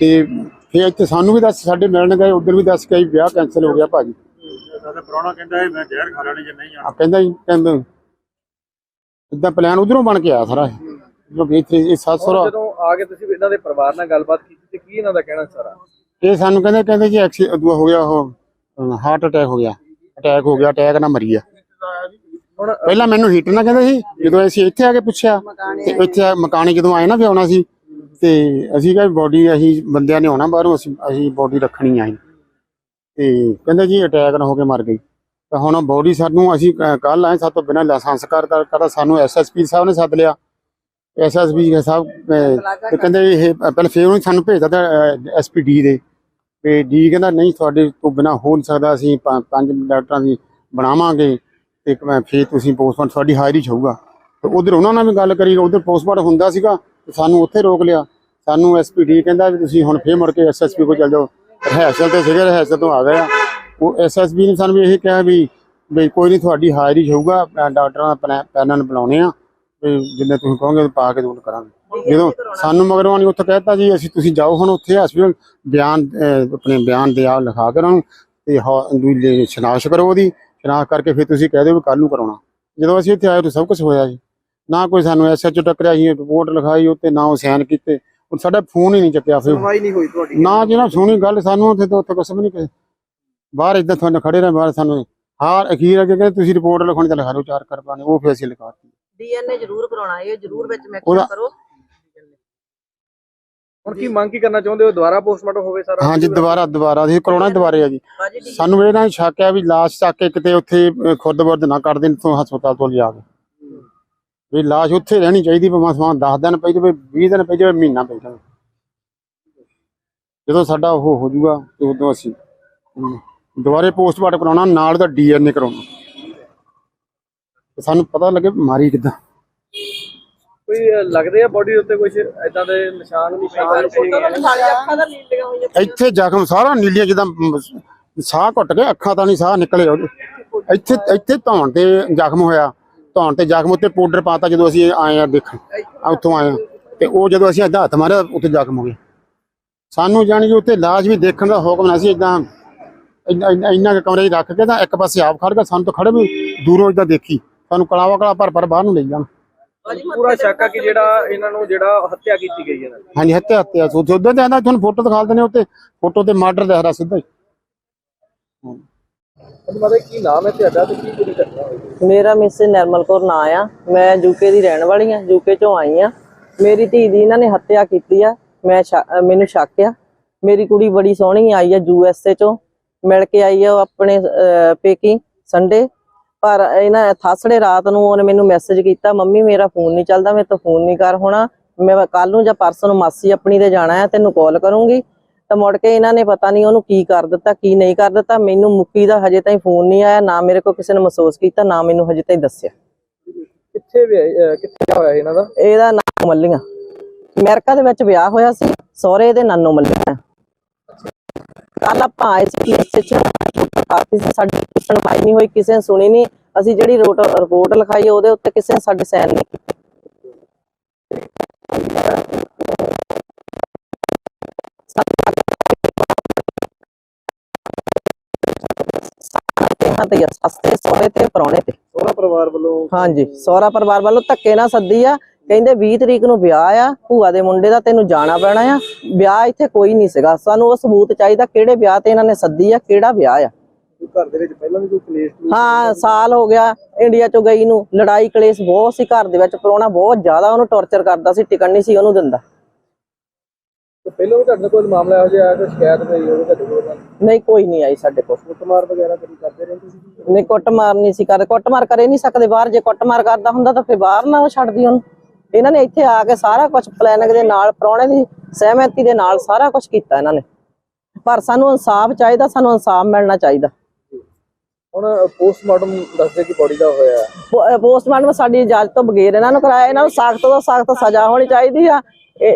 ਤੇ ਫਿਰ ਇੱਥੇ ਸਾਨੂੰ ਵੀ ਦੱਸ ਸਾਡੇ ਮਿਲਣ ਗਏ ਉਧਰ ਵੀ ਦੱਸ ਕੇ ਆਈ ਵਿਆਹ ਕੈਨਸਲ ਹੋ ਗਿਆ ਭਾਜੀ। ਸਾਡਾ ਪ੍ਰਾਹੁਣਾ ਕਹਿੰਦਾ ਮੈਂ ਜ਼ਹਿਰ ਖਾ ਲੈਣੀ ਜੇ ਨਹੀਂ ਆ ਕਹਿੰਦਾ ਜੀ ਕਹਿੰਦਾ ਇਦਾਂ ਪਲਾਨ ਉਧਰੋਂ ਬਣ ਕੇ ਆਇਆ ਸਾਰਾ ਇਹ। ਜੋ ਵੀ ਇੱਥੇ ਇਹ ਸੱਸ ਹੁਣ ਸਹੁਰਾ ਜਦੋਂ ਆ ਕੇ ਤੁਸੀਂ ਇਹਨਾਂ ਦੇ ਪਰਿਵਾਰ ਨਾਲ ਗੱਲਬਾਤ ਕੀਤੀ ਕੀ ਇਹਨਾਂ ਦਾ ਕਹਿਣਾ ਸਾਰਾ? ਇਹ ਸਾਨੂੰ ਕਹਿੰਦੇ ਕਹਿੰਦੇ ਜੀ ਐਕਸੀ ਅਦੂਆ ਹੋ ਗਿਆ ਉਹ ਹਾਰਟ ਅਟੈਕ ਹੋ ਗਿਆ। ਅਟੈਕ ਹੋ ਗਿਆ ਅਟੈਕ ਨਾਲ ਮਰੀ ਆ। ਹੁਣ ਪਹਿਲਾਂ ਮੈਨੂੰ ਹੀਟਰ ਨਾ ਕਹਿੰਦੇ ਸੀ ਜਦੋਂ ਅਸੀਂ ਇੱਥੇ ਆ ਕੇ ਪੁੱਛਿਆ ਤੇ ਇੱਥੇ ਮਕਾਨੇ ਜਦੋਂ ਆਏ ਨਾ ਵੀ ਆਉਣਾ ਸੀ ਤੇ ਅਸੀਂ ਕਿਹਾ ਬੋਡੀ ਅਸੀਂ ਬੰਦਿਆਂ ਨੇ ਆਉਣਾ ਬਾਹਰੋਂ ਅਸੀਂ ਅਸੀਂ ਬੋਡੀ ਰੱਖਣੀ ਆ। ਤੇ ਕਹਿੰਦੇ ਜੀ ਅਟੈਕ ਨਾਲ ਹੋ ਕੇ ਮਰ ਗਈ। ਤਾਂ ਹੁਣ ਬੋਡੀ ਸਾਨੂੰ ਅਸੀਂ ਕੱਲ ਆਏ ਸਾਡੇ ਤੋਂ ਬਿਨਾਂ ਲਾਇਸੈਂਸ ਕਰ ਕਰ ਸਾਨੂੰ ਐਸਐਸਪੀ ਸਾਹਿਬ ਨੇ ਸੱਦ ਲਿਆ। ਐਸਐਸਪੀ ਸਾਹਿਬ ਅਹ, ਤੇ ਕਹਿੰਦੇ ਇਹ ਪਹਿਲਾਂ ਫੇਰ ਉਹਨੇ ਸਾਨੂੰ ਭੇਜਦਾ ਐਸਪੀਡੀ ਦੇ। ਤੇ ਡੀ ਕਹਿੰਦਾ ਨਹੀਂ ਤੁਹਾਡੇ ਤੋਂ ਬਿਨਾਂ ਹੋ ਨਹੀਂ ਸਕਦਾ ਅਸੀਂ ਪੰ- ਪੰਜ ਡਾਕਟਰਾਂ ਦੀ ਬਣਾਵਾਂਗੇ ਤੇ ਮੈਂ ਫੇਰ ਤੁਸੀਂ ਪੋਸਟਮਾਰਟਮ ਤੁਹਾਡੀ ਹਾਜ਼ਰੀ 'ਚ ਹੋਊਗਾ। ਤੇ ਉਧਰ ਉਹਨਾਂ ਨਾਲ ਵੀ ਗੱਲ ਕਰੀ ਉਧਰ ਪੋਸਟਮਾਰਟਮ ਹੁੰਦਾ ਸੀਗਾ ਤੇ ਸਾਨੂੰ ਉੱਥੇ ਰੋਕ ਲਿਆ। ਸਾਨੂੰ ਐਸਪੀਡੀ ਕਹਿੰਦਾ ਵੀ ਤੁਸੀਂ ਹੁਣ ਫੇਰ ਮੁੜ ਕੇ ਐਸਐਸਪੀ ਕੋਲ ਚੱਲ ਜਾਓ। ਰਿਹਰਸਲ ਤੇ ਸੀਗੇ ਰਿਹਰਸਲ ਤੋਂ ਆ ਗਏ ਆ। ਉਹ ਐਸਐਸਪੀ ਨੇ ਸਾਨੂੰ ਵੀ ਇਹ ਕਿਹਾ ਵੀ ਕੋਈ ਨਹੀਂ ਤੁਹਾਡੀ ਹਾਜ਼ਰੀ 'ਚ ਹੋਊਗਾ ਡਾਕਟਰਾਂ ਦਾ ਪਲੈ- ਪੈਨਲ ਬਣਾਉਣੇ ਆ ਤੇ ਜਿੰਨੇ ਤੁਸੀਂ ਕਹੋਗੇ ਪਾ ਕੇ ਦੂਰ ਕਰਾਂਗੇ। ਜਦੋਂ ਸਾਨੂੰ ਮਗਰੋਂ ਨਹੀਂ ਉੱਥੇ ਕਹਿਤਾ ਜੀ ਅਸੀਂ ਤੁਸੀਂ ਜਾਓ ਹੁਣ ਉੱਥੇ ਹਸਪੀਟਲ ਬਿਆਨ ਆਪਣੇ ਬਿਆਨ ਦੇ ਆ ਲਿਖਾ ਕੇ ਉਹਨਾਂ ਨੂੰ ਤੇ ਸ਼ਨਾਖਤ ਕਰੋ ਉਹਦੀ। ਸ਼ਨਾਖਤ ਕਰਕੇ ਫਿਰ ਤੁਸੀਂ ਕਹਿ ਦਿਓ ਵੀ ਕੱਲ ਨੂੰ ਕਰਾਉਣਾ। ਜਦੋਂ ਅਸੀਂ ਇੱਥੇ ਆਏ ਤਾਂ ਸਭ ਕੁਝ ਹੋਇਆ ਜੀ। ਨਾ ਕੋਈ ਸਾਨੂੰ ਐਸਐਚਓ ਟੱਕਰਿਆ ਸੀ ਰਿਪੋਰਟ ਲਿਖਾਈ ਉੱਤੇ ਨਾ ਉਹ ਸਾਈਨ ਕੀਤੇ। ਉਹ ਸਾਡਾ ਫੋਨ ਹੀ ਨਹੀਂ ਚੱਕਿਆ ਫਿਰ। ਸੁਣਵਾਈ ਨਹੀਂ ਹੋਈ ਤੁਹਾਡੀ। ਨਾ ਜਿਹੜਾ ਸੁਣੀ ਗੱਲ ਸਾਨੂੰ ਉੱਥੇ ਤੋਂ ਉੱਥੇ ਕੁਛ ਵੀ ਨਹੀਂ ਕਹੇ। ਬਾਹਰ ਇਦਾਂ ਤੁਹਾਨੂੰ ਖੜੇ ਰਹੇ ਬਾਹਰ ਸਾਨੂੰ ਹਾਰ ਅਖੀਰ ਅੱਗੇ ਕਹਿੰਦੇ ਤੁਸੀਂ ਰਿਪੋਰਟ ਲਿਖਾਉਣੀ ਤਾਂ ਲਿਖਾ ਦਿਓ ਚਾਰ ਕਰ ਪਾਣੇ ਉਹ ਫਿਰ ਅਸੀਂ ਲਿਖਾਤੀ ਡੀਐਨਏ ਜ਼ਰੂਰ ਕਰਾਉਣਾ ਇਹ ਜ਼ਰੂਰ ਵਿੱਚ ਉਹਦਾ- ਕਰੋ। ਹੁਣ ਕੀ ਮੰਗ ਕੀ ਕਰਨਾ ਚਾਹੁੰਦੇ ਹੋ? ਦੁਬਾਰਾ ਪੋਸਟਮਾਰਟਮ ਹੋਵੇ ਸਾਰਾ? ਹਾਂਜੀ ਦੁਬਾਰਾ ਦੁਬਾਰਾ ਅਸੀਂ ਕਰਾਉਣਾ ਦੁਬਾਰੇ ਆ ਜੀ। ਬਾਜੀ ਡੀ ਸਾਨੂੰ ਇਹ ਨਾ ਸ਼ੱਕ ਆ ਵੀ ਲਾਸ਼ ਚੱਕ ਕੇ ਕਿਤੇ ਉੱਥੇ ਅਹ, ਖੁਰਦ-ਬੁਰਦ ਨਾ ਕਰ ਦੇਣ ਤੋਂ ਹਸਪਤਾਲ ਤੋਂ ਲਿਆ ਕੇ। ਵੀ ਲਾਸ਼ ਉੱਥੇ ਰਹਿਣੀ ਚਾਹੀਦੀ ਭਾਵੇਂ ਸਮਾਂ 10 ਦਿਨ ਪਈ ਜਾਵੇ 20 ਦਿਨ ਪਈ ਜਾਵੇ ਮਹੀਨਾ ਪਈ ਜਾਵੇ। ਜਦੋਂ ਸਾਡਾ ਉਹ ਹੋ ਜਾਊਗਾ ਤੇ ਉਦੋਂ ਅਸੀਂ ਦੁਬਾਰੇ ਪੋਸਟਮਾਰਟਮ ਕਰਾਉਣਾ ਨਾਲ ਦਾ ਡੀਐਨਏ ਕਰਾਉਣਾ। ਤੇ ਸਾਨੂੰ ਪਤਾ ਲੱਗੇ ਬਿਮਾਰੀ ਕਿੱਦਾਂ। ਕੋਈ ਅਹ, ਲੱਗਦੇ ਆ ਬੋਡੀ ਉੱਤੇ ਕੁਝ ਇਦਾਂ ਦੇ ਨਿਸ਼ਾਨ ਨਿਸ਼ਾਨ ਇੱਥੇ ਜ਼ਖਮ ਸਾਰਾ ਨੀਲੀਆਂ ਜਿੱਦਾਂ ਮ, ਸਾਹ ਘੁੱਟ ਕੇ ਅੱਖਾਂ ਤਾਂ ਨਹੀਂ ਸਾਹ ਨਿਕਲੇ ਉਹਦੇ ਇੱਥੇ ਇੱਥੇ ਧੌਣ ਤੇ ਜ਼ਖਮ ਹੋਇਆ। ਧੌਣ ਤੇ ਜ਼ਖਮ ਉੱਤੇ ਪਾਊਡਰ ਪਾਤਾ ਜਦੋਂ ਅਸੀਂ ਆਏ ਆ ਦੇਖਣ। ਆ ਉੱਥੋਂ ਆਏ ਆ। ਤੇ ਉਹ ਜਦੋਂ ਅਸੀਂ ਏਦਾਂ ਹੱਥ ਮਾਰਿਆ ਉੱਥੇ ਜ਼ਖਮ ਹੋ ਗਏ। ਸਾਨੂੰ ਜਾਣੀ ਕਿ ਉੱਥੇ ਲਾਸ਼ ਵੀ ਦੇਖਣ ਦਾ ਹੁਕਮ ਨਾ ਸੀ ਇਦਾਂ ਇੰਨਾ ਕੁ ਕਮਰੇ 'ਚ ਰੱਖ ਕੇ ਤਾਂ ਇੱਕ ਪਾਸੇ ਆਪ ਖੜ ਗਿਆ ਸਾਨੂੰ ਤਾਂ ਖੜੇ ਵੀ ਦੂਰੋਂ ਇਦਾਂ ਦੇਖੀ। ਸਾਨੂੰ ਕਲਾਵਾ ਕਲਾ ਭਰ ਭਰ ਬਾਹਰ ਨੂੰ ਲਈ ਜਾਣ। ਪੂਰਾ ਸ਼ੱਕ ਆ ਕਿ ਜਿਹੜਾ ਇਹਨਾਂ ਨੂੰ ਜਿਹੜਾ ਹੱਤਿਆ ਕੀਤੀ ਗਈ ਹੈ ਇਹਨਾਂ ਦੀ। ਹਾਂਜੀ ਹੱਤੇ ਹੱਤੇ ਆ ਸੋ ਉਦੋਂ ਤੇ ਆਂਦਾ ਤੁਹਾਨੂੰ ਫੋਟੋ ਦਿਖਾ ਦਿੰਦੇ ਉੱਤੇ ਫੋਟੋ ਤੇ ਮਰਡਰ ਦਿਖਦਾ ਸਿੱਧਾ ਹੀ। ਤੁਹਾਨੂੰ ਪਤਾ ਕੀ ਨਾਮ ਹੈ ਤੁਹਾਡਾ ਤੇ ਕੀ ਪੂਰੀ ਘਟਨਾ ਹੋਈ? ਮੇਰਾ ਮਿਸ ਨਿਰਮਲ ਕੌਰ ਨਾਂ ਆ। ਮੈਂ ਯੂਕੇ ਦੀ ਰਹਿਣ ਵਾਲੀ ਆ ਯੂਕੇ ਚੋਂ ਆਈ ਆ। ਮੇਰੀ ਧੀ ਦੀ ਇਹਨਾਂ ਨੇ ਹੱਤਿਆ ਕੀਤੀ ਆ। ਮੈਂ ਸ਼ੱਕ- ਅਹ ਮੈਨੂੰ ਸ਼ੱਕ ਆ। ਮੇਰੀ ਕੁੜੀ ਬੜੀ ਸੋਹਣੀ ਆਈ ਆ ਯੂਐਸਏ ਚੋਂ। ਮਿਲ ਕੇ ਆਈ ਆ ਉਹ ਆਪਣੇ ਅਹ, ਪੇਕੀ ਸੰਡੇ। ਪਰ ਇਹਨਾਂ ਥਾਸੜੇ ਰਾਤ ਨੂੰ ਉਹਨੇ ਮੈਨੂੰ ਮੈਸੇਜ ਕੀਤਾ ਮੰਮੀ ਮੇਰਾ ਫੋਨ ਨਹੀਂ ਚੱਲਦਾ ਮੇਰੇ ਤੋਂ ਫੋਨ ਨਹੀਂ ਕਰ ਹੋਣਾ। ਮੈਂ ਕੱਲ ਨੂੰ ਜਾਂ ਪਰਸੋਂ ਨੂੰ ਮਾਸੀ ਆਪਣੀ ਦੇ ਜਾਣਾ ਹੈ ਤੈਨੂੰ ਕਾਲ ਕਰੂੰਗੀ। ਤਾਂ ਮੁੜ ਕੇ ਇਹਨਾਂ ਨੇ ਪਤਾ ਨਹੀਂ ਉਹਨੂੰ ਕੀ ਕਰ ਦਿੱਤਾ ਕੀ ਨਹੀਂ ਕਰ ਦਿੱਤਾ। ਮੈਨੂੰ ਮੁੱਕੀ ਦਾ ਹਜੇ ਤਾਈਂ ਫੋਨ ਨਹੀਂ ਆਇਆ ਨਾ ਮੇਰੇ ਕੋਲ ਕਿਸੇ ਨੇ ਮਹਿਸੂਸ ਕੀਤਾ ਨਾ ਮੈਨੂੰ ਹਜੇ ਤਾਈਂ ਦੱਸਿਆ। ਕਿੱਥੇ ਕਿੱਥੇ ਹੋਇਆ ਇਹਨਾਂ ਦਾ? ਇਹਦਾ ਨਾਮ ਮੱਲੀਆਂ। ਅਮਰੀਕਾ ਦੇ ਵਿੱਚ ਵਿਆਹ ਹੋਇਆ ਸੀ ਸਹੁਰੇ ਦੇ ਨਾਨੋ ਮੱਲੀਆਂ। ਕੱਲ ਆਪਾਂ ਆਏ ਸੀ ਕੇਸ ਚ ਕਾਫੀ ਸਾਡੀ ਸੁਣਵਾਈ ਨਹੀਂ ਹੋਈ ਕਿਸੇ ਨੇ ਸੁਣੀ ਨਹੀਂ। ਅਸੀਂ ਜਿਹੜੀ ਰੋਟ- ਰਿਪੋਰਟ ਲਿਖਾਈ ਉਹਦੇ ਉੱਤੇ ਕਿਸੇ ਨੇ ਸਾਡੇ ਸਾਈਨ ਨਹੀਂ ਕੀਤੇ। ਆ, ਸਸਤੇ ਸੋਹਰੇ ਤੇ ਪਰੌਣੇ ਤੇ। ਸੋਹਰਾ ਪਰਿਵਾਰ ਵੱਲੋਂ ਹਾਂਜੀ ਸਹੁਰਾ ਪਰਿਵਾਰ ਵੱਲੋਂ ਧੱਕੇ ਨਾਲ ਸੱਦੀ ਆ। ਕਹਿੰਦੇ 20 ਤਰੀਕ ਨੂੰ ਵਿਆਹ ਆ ਭੂਆ ਦੇ ਮੁੰਡੇ ਦਾ ਤੈਨੂੰ ਜਾਣਾ ਪੈਣਾ ਆ। ਵਿਆਹ ਇੱਥੇ ਕੋਈ ਨਹੀਂ ਸੀਗਾ। ਸਾਨੂੰ ਉਹ ਸਬੂਤ ਚਾਹੀਦਾ ਕਿਹੜੇ ਵਿਆਹ ਤੇ ਇਹਨਾਂ ਨੇ ਸੱਦੀ ਆ ਕਿਹੜਾ ਵਿਆਹ ਆ। ਘਰ ਦੇ ਵਿੱਚ ਪਹਿਲਾਂ ਵੀ ਕੋਈ ਕਲੇਸ਼ ਕਲੂਸ਼ ਹਾਂ ਸਾਲ ਹੋ ਗਿਆ ਇੰਡੀਆ ਚੋਂ ਗਈ ਨੂੰ। ਲੜਾਈ ਕਲੇਸ਼ ਬਹੁਤ ਸੀ ਘਰ ਦੇ ਵਿੱਚ। ਪਰੋਣਾ ਬਹੁਤ ਜ਼ਿਆਦਾ ਉਹਨੂੰ ਟੌਰਚਰ ਕਰਦਾ ਸੀ ਟਿਕਣ ਨਹੀਂ ਸੀ ਉਹਨੂੰ ਦਿੰਦਾ। ਪਹਿਲਾਂ ਵੀ ਤੁਹਾਡੇ ਕੋਈ ਮਾਮਲਾ ਇਹੋ ਜਿਹਾ ਆਇਆ ਕੋਈ ਸ਼ਿਕਾਇਤ ਹੋਈ ਹੋਵੇ ਤੁਹਾਡੇ ਕੋਲ ਨਹੀਂ ਕੋਈ ਨਹੀਂ ਆਈ ਸਾਡੇ ਕੋਲ। ਕੁੱਟਮਾਰ ਵਗੈਰਾ ਕਦੀ ਕਰਦੇ ਰਹਿੰਦੇ ਸੀ ਨਹੀਂ ਕੁੱਟਮਾਰ ਨਹੀਂ ਸੀ ਕਰਦੇ। ਕੁੱਟਮਾਰ ਕਰੇ ਨਹੀਂ ਸਕਦੇ ਬਾਹਰ। ਜੇ ਕੁੱਟਮਾਰ ਕਰਦਾ ਹੁੰਦਾ ਤਾਂ ਫਿਰ ਬਾਹਰ ਨਾ ਉਹ ਛੱਡਦੀ ਉਹਨੂੰ। ਇਹਨਾਂ ਨੇ ਇੱਥੇ ਆ ਕੇ ਸਾਰਾ ਕੁਝ ਪਲੈਨਿੰਗ ਦੇ ਨਾਲ ਪ੍ਰਾਹੁਣੇ ਦੀ ਸਹਿਮਤੀ ਦੇ ਨਾਲ ਸਾਰਾ ਕੁਝ ਕੀਤਾ ਇਹਨਾਂ ਨੇ। ਪਰ ਸਾਨੂੰ ਇਨਸਾਫ ਚਾਹੀਦਾ ਸਾਨੂੰ ਇਨਸਾਫ ਮਿਲਣਾ ਚਾਹੀਦਾ। ਹੁਣ ਪੋਸਟਮਾਰਟਮ ਦੱਸਦੇ ਕਿ ਬੋਡੀ ਦਾ ਹੋਇਆ ਪੋਸਟਮਾਰਟਮ ਸਾਡੀ ਇਜਾਜ਼ਤ ਤੋਂ ਬਗੈਰ ਇਹਨਾਂ ਨੂੰ ਕਰਾਇਆ, ਇਹਨਾਂ ਨੂੰ ਸਖਤ ਤੋਂ ਸਖਤ ਸਜ਼ਾ ਹੋਣੀ ਚਾਹੀਦੀ ਆ।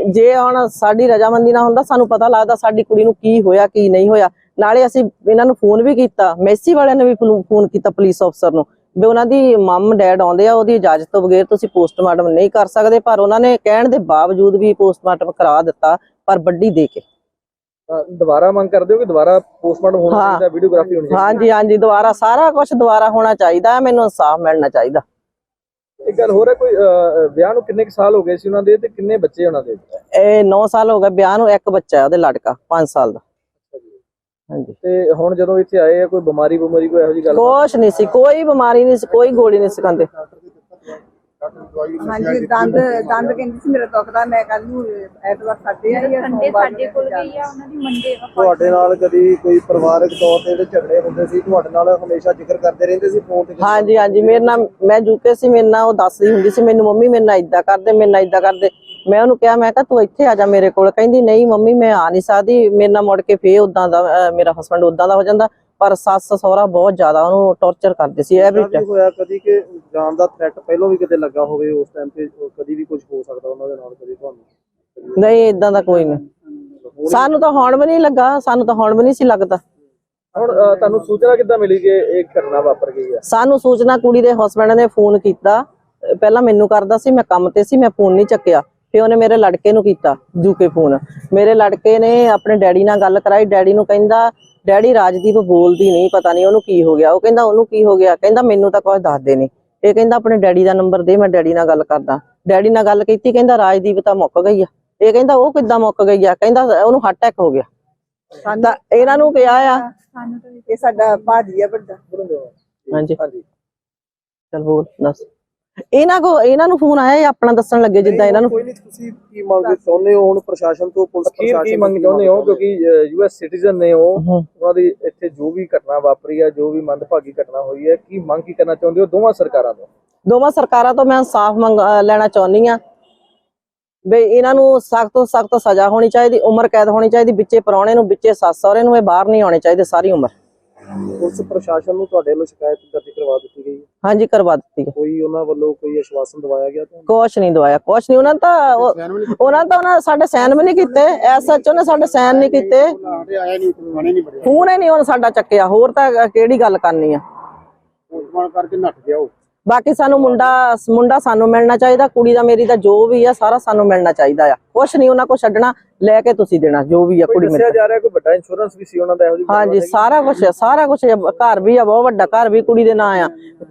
ਜੇ ਹੁਣ ਸਾਡੀ ਰਜਾਮੰਦੀ ਨਾ ਹੁੰਦਾ, ਸਾਨੂੰ ਪਤਾ ਲੱਗਦਾ ਸਾਡੀ ਕੁੜੀ ਨੂੰ ਕੀ ਹੋਇਆ, ਕੀ ਨਹੀਂ ਹੋਇਆ। ਨਾਲੇ ਅਸੀਂ ਇਹਨਾਂ ਨੂੰ ਫੋਨ ਵੀ ਕੀਤਾ, ਮੈਸੀ ਵਾਲਿਆਂ ਨੇ ਵੀ ਫੋਨ ਕੀਤਾ ਪੁਲਿਸ ਅਫਸਰ ਨੂੰ ਵੀ ਉਹਨਾਂ ਦੀ ਮੰਮ, ਡੈਡ ਆਉਂਦੇ ਆ, ਉਹਦੀ ਇਜਾਜ਼ਤ ਤੋਂ ਬਗੈਰ ਤੁਸੀਂ ਪੋਸਟਮਾਰਟਮ ਨਹੀਂ ਕਰ ਸਕਦੇ। ਪਰ ਉਹਨਾਂ ਨੇ ਕਹਿਣ ਦੇ ਬਾਵਜੂਦ ਵੀ ਪੋਸਟਮਾਰਟਮ ਕਰਾ ਦਿੱਤਾ, ਪਰ ਵੱਡੀ ਦੇ ਕੇ। ਦੁਬਾਰਾ ਮੰਗ ਕਰਦੇ ਹੋ ਕਿ ਦੁਬਾਰਾ ਪੋਸਟਮਾਰਟਮ ਹੋਣਾ। ਚਾਹੀਦਾ ਵੀਡੀਓਗ੍ਰਾਫੀ ਹੋਣੀ ਚਾਹੀਦੀ? ਹਾਂਜੀ ਹਾਂਜੀ ਦੁਬਾਰਾ ਸਾਰਾ ਕੁਝ ਦੁਬਾਰਾ ਹੋਣਾ ਚਾਹੀਦਾ ਹੈ ਮੈਨੂੰ ਇਨਸਾਫ ਮਿਲਣਾ ਚਾਹੀਦਾ। ਇੱਕ ਗੱਲ ਹੋਰ ਹੈ ਕੋਈ ਵਿਆਹ ਨੂੰ ਕਿੰਨੇ ਸਾਲ ਹੋ ਗਏ ਸੀ ਉਹਨਾਂ ਦੇ ਤੇ ਕਿੰਨੇ ਬੱਚੇ ਉਹਨਾਂ ਦੇ? ਇਹ 9 ਸਾਲ ਹੋ ਗਏ ਵਿਆਹ ਨੂੰ ਇੱਕ ਬੱਚਾ ਹੈ ਉਹਦੇ ਲੜਕਾ 5 ਸਾਲ ਦਾ। ਹਾਂਜੀ। ਤੇ ਹੁਣ ਜਦੋਂ ਇੱਥੇ ਆਏ ਆ ਕੋਈ ਬਿਮਾਰੀ ਬਿਮਾਰੀ ਕੋਈ ਇਹੋ ਜਿਹੀ ਗੱਲ ਕੁਛ ਨਹੀਂ ਸੀ ਕੋਈ ਬਿਮਾਰੀ ਨਹੀਂ ਸੀ ਕੋਈ ਗੋਲੀ ਨਹੀਂ ਸੀ ਖਾਂਦੇ। ਹਾਂਜੀ ਦੰਦ ਦੰਦ ਕਹਿੰਦੀ ਸੀ ਮੇਰਾ ਦੁਖਦਾ ਮੈਂ ਕੱਲ ਨੂੰ ਐਤਵਾਰ ਸਾਡੇ ਆਈ ਆ ਸੰਡੇ ਸਾਡੇ ਕੋਲ ਗਈ ਆ ਉਹਨਾਂ ਦੀ ਮੰਡੇ ਤੁਹਾਡੇ ਨਾਲ ਕਦੀ ਕੋਈ ਪਰਿਵਾਰਕ ਤੌਰ ਤੇ ਜਿਹੜੇ ਝਗੜੇ ਹੁੰਦੇ ਸੀ? ਤੁਹਾਡੇ ਨਾਲ ਹਮੇਸ਼ਾ ਜ਼ਿਕਰ ਕਰਦੇ ਰਹਿੰਦੇ ਸੀ ਫੋਨ ਤੇ ਹਾਂਜੀ ਹਾਂਜੀ ਮੇਰੇ ਨਾਲ ਮੈਂ ਜੂਕੇ ਸੀ ਮੇਰੇ ਨਾਲ ਉਹ ਦੱਸਦੀ ਹੁੰਦੀ ਸੀ ਮੈਨੂੰ ਮੰਮੀ ਮੇਰੇ ਨਾਲ ਇਦਾਂ ਕਰਦੇ ਮੇਰੇ ਨਾਲ ਇਦਾਂ ਕਰਦੇ। ਮੈਂ ਉਹਨੂੰ ਕਿਹਾ ਮੈਂ ਕਿਹਾ ਤੂੰ ਇੱਥੇ ਆ ਜਾ ਮੇਰੇ ਕੋਲ। ਕਹਿੰਦੀ ਨਹੀਂ ਮੰਮੀ ਮੈਂ ਆ ਨਹੀਂ ਸਕਦੀ। ਮੇਰੇ ਨਾਲ ਮੁੜ ਕੇ ਫੇਰ ਉਦਾਂ ਦਾ ਅਹ, ਮੇਰਾ ਹਸਬੰਡ ਉਦਾਂ ਦਾ ਹੋ ਜਾਂਦਾ। ਪਰ ਸੱਸ ਸਹੁਰਾ ਬਹੁਤ ਜ਼ਿਆਦਾ ਉਹਨੂੰ ਟੌਰਚਰ ਕਰਦੇ ਸੀ ਐਵਰੀ ਵੀ ਹੋਇਆ ਕਦੀ ਕਿ ਜਾਨ ਦਾ ਥ੍ਰੈਟ ਪਹਿਲਾਂ ਵੀ ਕਿਤੇ ਲੱਗਾ ਹੋਵੇ ਉਸ ਟਾਈਮ ਤੇ ਕਦੀ ਵੀ ਕੁਝ ਹੋ ਸਕਦਾ ਉਹਨਾਂ ਦੇ ਨਾਲ ਕਦੀ ਤੁਹਾਨੂੰ? ਨਹੀਂ ਇਦਾਂ ਦਾ ਕੋਈ ਨਹੀਂ। ਸਾਨੂੰ ਤਾਂ ਹੁਣ ਵੀ ਨਹੀਂ ਲੱਗਾ ਸਾਨੂੰ ਤਾਂ ਹੁਣ ਵੀ ਨਹੀਂ ਸੀ ਲੱਗਦਾ। ਹੁਣ ਤੁਹਾਨੂੰ ਸੂਚਨਾ ਕਿੱਦਾਂ ਮਿਲੀ ਕਿ ਇਹ ਘਟਨਾ ਵਾਪਰ ਗਈ ਹੈ ਸਾਨੂੰ ਸੂਚਨਾ ਕੁੜੀ ਦੇ ਹਸਬੰਡ ਨੇ ਫੋਨ ਕੀਤਾ। ਪਹਿਲਾਂ ਮੈਨੂੰ ਕਰਦਾ ਸੀ ਮੈਂ ਕੰਮ ਤੇ ਸੀ ਮੈਂ ਫੋਨ ਨਹੀਂ ਚੱਕਿਆ। ਫਿਰ ਉਹਨੇ ਮੇਰੇ ਲੜਕੇ ਨੂੰ ਕੀਤਾ ਜੂਕੇ ਫੋਨ ਮੇਰੇ ਲੜਕੇ ਨੇ ਆਪਣੇ ਡੈਡੀ ਨਾਲ ਗੱਲ ਕਰਾਈ। ਡੈਡੀ ਨੂੰ ਕਹਿੰਦਾ ਡੈਡੀ ਰਾਜਦੀਪ ਬੋਲਦੀ ਨਹੀਂ ਪਤਾ ਨਹੀਂ ਉਹਨੂੰ ਕੀ ਹੋ ਗਿਆ। ਉਹ ਕਹਿੰਦਾ ਉਹਨੂੰ ਕੀ ਹੋ ਗਿਆ? ਕਹਿੰਦਾ ਮੈਨੂੰ ਤਾਂ ਕੁਝ ਦੱਸਦੇ ਨਹੀਂ। ਇਹ ਕਹਿੰਦਾ ਆਪਣੇ ਡੈਡੀ ਦਾ ਨੰਬਰ ਦੇ ਮੈਂ ਡੈਡੀ ਨਾਲ ਗੱਲ ਕਰਦਾ। ਡੈਡੀ ਨਾਲ ਗੱਲ ਕੀਤੀ ਕਹਿੰਦਾ ਰਾਜਦੀਪ ਤਾਂ ਮੁੱਕ ਗਈ ਆ। ਇਹ ਕਹਿੰਦਾ ਉਹ ਕਿੱਦਾਂ ਮੁੱਕ ਗਈ ਆ? ਕਹਿੰਦਾ ਉਹਨੂੰ ਹਾਰਟ ਅਟੈਕ ਹੋ ਗਿਆ। ਤਾਂ ਇਹਨਾਂ ਨੂੰ ਕਿਹਾ ਆ। ਸਾਨੂੰ ਤਾਂ ਇਹ ਸਾਡਾ ਭਾਜੀ ਆ ਵੱਡਾ। ਹਾਂਜੀ। ਹਾਂਜੀ। ਚਲ ਬੋਲ ਦੱਸ। ਇਹਨਾਂ ਕੋ ਇਹਨਾਂ ਨੂੰ ਫੋਨ ਆਇਆ ਇਹ ਆਪਣਾ ਦੱਸਣ ਲੱਗੇ ਜਿੱਦਾਂ ਇਹਨਾਂ ਨੂੰ। ਕੋਈ ਨਹੀਂ ਤੁਸੀਂ ਕੀ ਮੰਗ ਚਾਹੁੰਦੇ ਹੋ? ਹੁਣ ਪ੍ਰਸ਼ਾਸਨ ਤੋਂ ਪੁਲਿਸ ਪ੍ਰਸ਼ਾਸਨ ਕੀ ਮੰਗ ਚਾਹੁੰਦੇ ਹੋ? ਕਿਉਂਕਿ ਯੂਐਸ ਸਿਟੀਜ਼ਨ ਨੇ ਉਹ। ਉਹਨਾਂ ਦੀ ਇੱਥੇ ਜੋ ਵੀ ਘਟਨਾ ਵਾਪਰੀ ਹੈ ਜੋ ਵੀ ਮੰਦਭਾਗੀ ਘਟਨਾ ਹੋਈ ਹੈ ਕੀ ਮੰਗ ਕੀ ਕਰਨਾ ਚਾਹੁੰਦੇ ਹੋ ਦੋਵਾਂ ਸਰਕਾਰਾਂ ਤੋਂ? ਦੋਵਾਂ ਸਰਕਾਰਾਂ ਤੋਂ ਮੈਂ ਇਨਸਾਫ ਮੰਗ ਲੈਣਾ ਚਾਹੁੰਦੀ ਆ ਵੀ ਇਹਨਾਂ ਨੂੰ ਸਖਤ ਤੋਂ ਸਖਤ ਸਜ਼ਾ ਹੋਣੀ ਚਾਹੀਦੀ ਉਮਰ ਕੈਦ ਹੋਣੀ ਚਾਹੀਦੀ ਵਿੱਚੇ ਪ੍ਰਾਹੁਣੇ ਨੂੰ ਵਿੱਚੇ ਸੱਸ ਸਹੁਰੇ ਨੂੰ ਇਹ ਬਾਹਰ ਨਹੀਂ ਆਉਣੇ ਚਾਹੀਦੇ ਸਾਰੀ ਉਮਰ। ਪੁਲਿਸ ਪ੍ਰਸ਼ਾਸਨ ਨੂੰ ਤੁਹਾਡੇ ਵੱਲੋਂ ਸ਼ਿਕਾਇਤ ਦਰਜ ਕਰਵਾ ਦਿੱਤੀ ਗਈ ਹੈ। ਹਾਂਜੀ ਕਰਵਾ ਦਿੱਤੀ ਹੈ। ਕੋਈ ਉਹਨਾਂ ਵੱਲੋਂ ਕੋਈ ਆਸ਼ਵਾਸਨ ਦਵਾਇਆ ਗਿਆ ਤੁਹਾਨੂੰ? ਕੁਛ ਨਹੀਂ ਦਵਾਇਆ ਕੁਛ ਨਹੀਂ ਉਹਨਾਂ ਤਾਂ ਉਹ- ਉਹਨਾਂ ਨੇ ਤਾਂ ਉਹਨਾਂ ਸਾਡੇ ਸਾਈਨ ਵੀ ਨਹੀਂ ਕੀਤੇ ਐਸਐਚਓ ਨੇ ਸਾਡੇ ਸਾਈਨ ਨਹੀਂ ਕੀਤੇ। ਸਾਡੇ ਆਇਆ ਨਹੀਂ ਨਹੀਂ ਫੋਨ ਹੀ ਨਹੀਂ ਉਹਨੇ ਸਾਡਾ ਚੱਕਿਆ ਹੋਰ ਤਾਂ ਕਿਹੜੀ ਗੱਲ ਕਰਨੀ ਆ? ਪੋਸਟਮਾਰਟਮ ਕਰਕੇ ਨੱਠ ਗਿਆ ਉਹ। ਬਾਕੀ ਸਾਨੂੰ ਮੁੰਡਾ ਮੁੰਡਾ ਸਾਨੂੰ ਮਿਲਣਾ ਚਾਹੀਦਾ ਕੁੜੀ ਦਾ ਮੇਰੀ ਦਾ ਜੋ ਵੀ ਆ ਸਾਰਾ ਸਾਨੂੰ ਮਿਲਣਾ ਚਾਹੀਦਾ ਆ। ਕੁਛ ਨਹੀਂ ਉਹਨਾਂ ਕੋ ਛੱਡਣਾ ਲੈ ਕੇ ਤੁਸੀਂ ਦੇਣਾ ਜੋ ਵੀ ਆ ਕੁੜੀ ਦੱਸਿਆ ਮੇਰੇ ਜਾ ਰਿਹਾ ਕੋਈ ਵੱਡਾ ਇੰਸ਼ੋਰੈਂਸ ਵੀ ਸੀ ਉਹਨਾਂ ਦਾ ਇਹੋ ਜਿਹੀ ਹਾਂਜੀ? ਸਾਰਾ ਕੁਝ ਸਾਰਾ ਕੁਝ ਘਰ ਵੀ ਆ ਬਹੁਤ ਵੱਡਾ ਘਰ ਵੀ ਕੁੜੀ ਦੇ ਨਾਂ ਆ।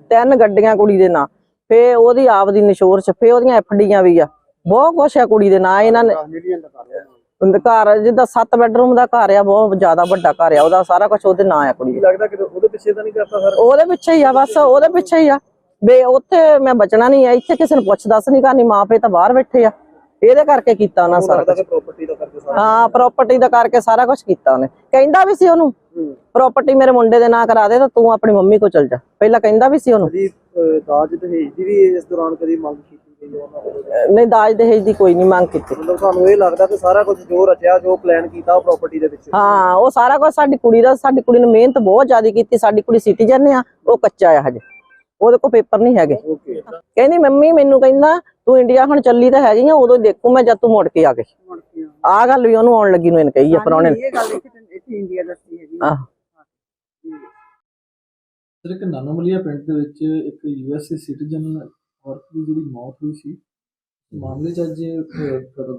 ਤਿੰਨ ਗੱਡੀਆਂ ਕੁੜੀ ਦੇ ਨਾਂ ਫੇ ਉਹਦੀ ਆਪ ਦੀ ਨਿਸ਼ੋਰ ਚ ਫੇ ਉਹਦੀਆਂ ਐਫਡੀਆਂ ਵੀ ਆ। ਬਹੁਤ ਕੁਝ ਆ ਕੁੜੀ ਦੇ ਨਾਂ ਇਹਨਾਂ ਨੇ 10 ਮਿਲੀਅਨ ਦਾ ਕਰ ਲਿਆ ਘਰ ਜਿੱਦਾਂ 7 ਬੈਡਰੂਮ ਦਾ ਘਰ ਆ ਬਹੁਤ ਜ਼ਿਆਦਾ ਵੱਡਾ ਘਰ ਆ ਉਹਦਾ ਸਾਰਾ ਕੁਝ ਉਹਦੇ ਨਾਂ ਆ ਕੁੜੀ ਲੱਗਦਾ ਕਿ ਉਹਦੇ ਪਿੱਛੇ ਤਾਂ ਨਹੀਂ ਕਰਤਾ ਸਰ? ਉਹਦੇ ਪਿੱਛੇ ਹੀ ਆ ਬਸ ਉਹਦੇ ਪਿੱਛੇ ਹੀ ਆ। ਬੇ ਉੱਥੇ ਮੈਂ ਬਚਣਾ ਨਹੀਂ ਆ ਇੱਥੇ ਕਿਸੇ ਨੂੰ ਪੁੱਛ ਦੱਸ ਨਹੀਂ ਕਰਨੀ ਮਾਂ ਪਿਓ ਤਾਂ ਬਾਹਰ ਬੈਠੇ ਆ। ਇਹਦੇ ਕਰਕੇ ਕੀਤਾ ਉਹਨਾਂ ਸਾਰਾ ਲੱਗਦਾ ਕੁਛ। ਕਿ ਪ੍ਰਾਪਰਟੀ ਦਾ ਕਰਕੇ ਸਾਰਾ ਹਾਂ ਪ੍ਰਾਪਰਟੀ ਦਾ ਕਰਕੇ ਸਾਰਾ ਕੁਝ ਕੀਤਾ ਉਹਨੇ। ਕਹਿੰਦਾ ਵੀ ਸੀ ਉਹਨੂੰ ਪ੍ਰਾਪਰਟੀ ਮੇਰੇ ਮੁੰਡੇ ਦੇ ਨਾਂ ਕਰਾ ਦੇ ਤਾਂ ਤੂੰ ਆਪਣੀ ਮੰਮੀ ਕੋਲ ਚਲ ਜਾ। ਪਹਿਲਾਂ ਕਹਿੰਦਾ ਵੀ ਸੀ ਉਹਨੂੰ। ਦਾਜ ਦਹੇਜ ਦੀ ਵੀ ਇਸ ਦੌਰਾਨ ਕਦੀ ਮੰਗ ਕੀਤੀ ਗਈ ਉਹਨਾਂ ਨਹੀਂ ਦਾਜ ਦਹੇਜ ਦੀ ਕੋਈ ਨਹੀਂ ਮੰਗ ਕੀਤੀ। ਮਤਲਬ ਤੁਹਾਨੂੰ ਇਹ ਲੱਗਦਾ ਕਿ ਸਾਰਾ ਕੁਝ ਜੋ ਰਚਿਆ ਜੋ ਪਲਾਨ ਕੀਤਾ ਉਹ ਪ੍ਰਾਪਰਟੀ ਦੇ ਵਿੱਚ। ਹਾਂ ਉਹ ਸਾਰਾ ਕੁਝ ਸਾਡੀ ਕੁੜੀ ਦਾ ਸਾਡੀ ਕੁੜੀ ਨੇ ਮਿਹਨਤ ਬਹੁਤ ਜ਼ਿਆਦਾ ਕੀਤੀ ਸਾਡੀ ਕੁੜੀ ਸਿਟੀਜ਼ਨ ਆ ਉਹ ਕੱਚਾ ਆ ਹਜੇ। ਉਹਦੇ ਕੋਲ ਪੇਪਰ ਨਹੀਂ ਹੈਗੇ। ਕਹਿੰਦੀ ਮੰਮੀ ਮੈਨੂੰ ਕਹਿੰਦਾ ਤੂੰ ਇੰਡੀਆ ਹੁਣ ਚੱਲੀ ਤਾਂ ਹੈਗੀ ਆ ਉਦੋਂ ਦੇਖੂ ਮੈਂ ਜਦ ਤੂੰ ਮੁੜ ਕੇ ਆ ਗਈ ਆ। ਗੱਲ ਵੀ ਉਹਨੂੰ ਆਉਣ ਲੱਗੀ ਨੂੰ ਇਹਨੇ ਕਹੀ ਆ ਪਰੌਣੇ ਨੇ ਇਹ ਗੱਲ ਇੱਥੇ ਇੱਥੇ ਇੰਡੀਆ ਦੱਸੀ ਹੈਗੀ। ਆਹ ਸਰ ਇੱਕ ਨਾਨੋਮਲੀਆ ਪਿੰਡ ਦੇ ਵਿੱਚ ਇੱਕ ਯੂਐਸਏ ਸਿਟੀਜ਼ਨ ਔਰਤ ਦੀ ਜਿਹੜੀ ਮੌਤ ਹੋਈ ਸੀ ਇਸ ਮਾਮਲੇ 'ਚ ਅੱਜ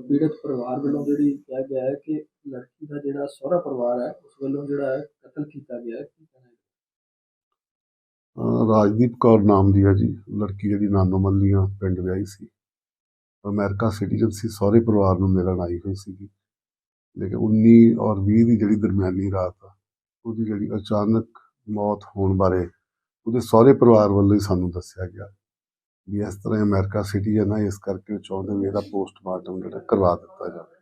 ਪੀੜਤ ਪਰਿਵਾਰ ਵੱਲੋਂ ਜਿਹੜੀ ਕਿਹਾ ਗਿਆ ਹੈ ਕਿ ਲੜਕੀ ਦਾ ਜਿਹੜਾ ਸਹੁਰਾ ਪਰਿਵਾਰ ਹੈ ਉਸ ਵੱਲੋਂ ਜਿਹੜਾ ਹੈ ਕਤਲ ਕੀਤਾ ਗਿਆ ਹੈ ਕੀ ਕਹਿਣਾ ਰਾਜਦੀਪ ਕੌਰ ਨਾਮ ਦੀ ਹੈ ਜੀ, ਲੜਕੀ ਜਿਹੜੀ ਨਾਨੋ ਮੱਲੀਆਂ ਪਿੰਡ ਵਿਆਹੀ ਸੀ। ਅਮਰੀਕਾ ਸਿਟੀਜ਼ਨ ਸੀ, ਸਹੁਰੇ ਪਰਿਵਾਰ ਨੂੰ ਮਿਲਣ ਆਈ ਹੋਈ ਸੀਗੀ। ਲੇਕਿਨ 19 ਔਰ 20 ਦੀ ਜਿਹੜੀ ਦਰਮਿਆਨੀ ਰਾਤ ਆ, ਉਹਦੀ ਜਿਹੜੀ ਅਚਾਨਕ ਮੌਤ ਹੋਣ ਬਾਰੇ ਉਹਦੇ ਸਹੁਰੇ ਪਰਿਵਾਰ ਵੱਲੋਂ ਹੀ ਸਾਨੂੰ ਦੱਸਿਆ ਗਿਆ ਵੀ ਇਸ ਤਰ੍ਹਾਂ ਇਹ ਅਮਰੀਕਾ ਸਿਟੀਜ਼ਨ ਹੈ ਇਸ ਕਰਕੇ ਉਹ ਚਾਹੁੰਦੇ ਵੀ ਇਹਦਾ ਪੋਸਟਮਾਰਟਮ ਜਿਹੜਾ ਕਰਵਾ ਦਿੱਤਾ ਜਾਵੇ।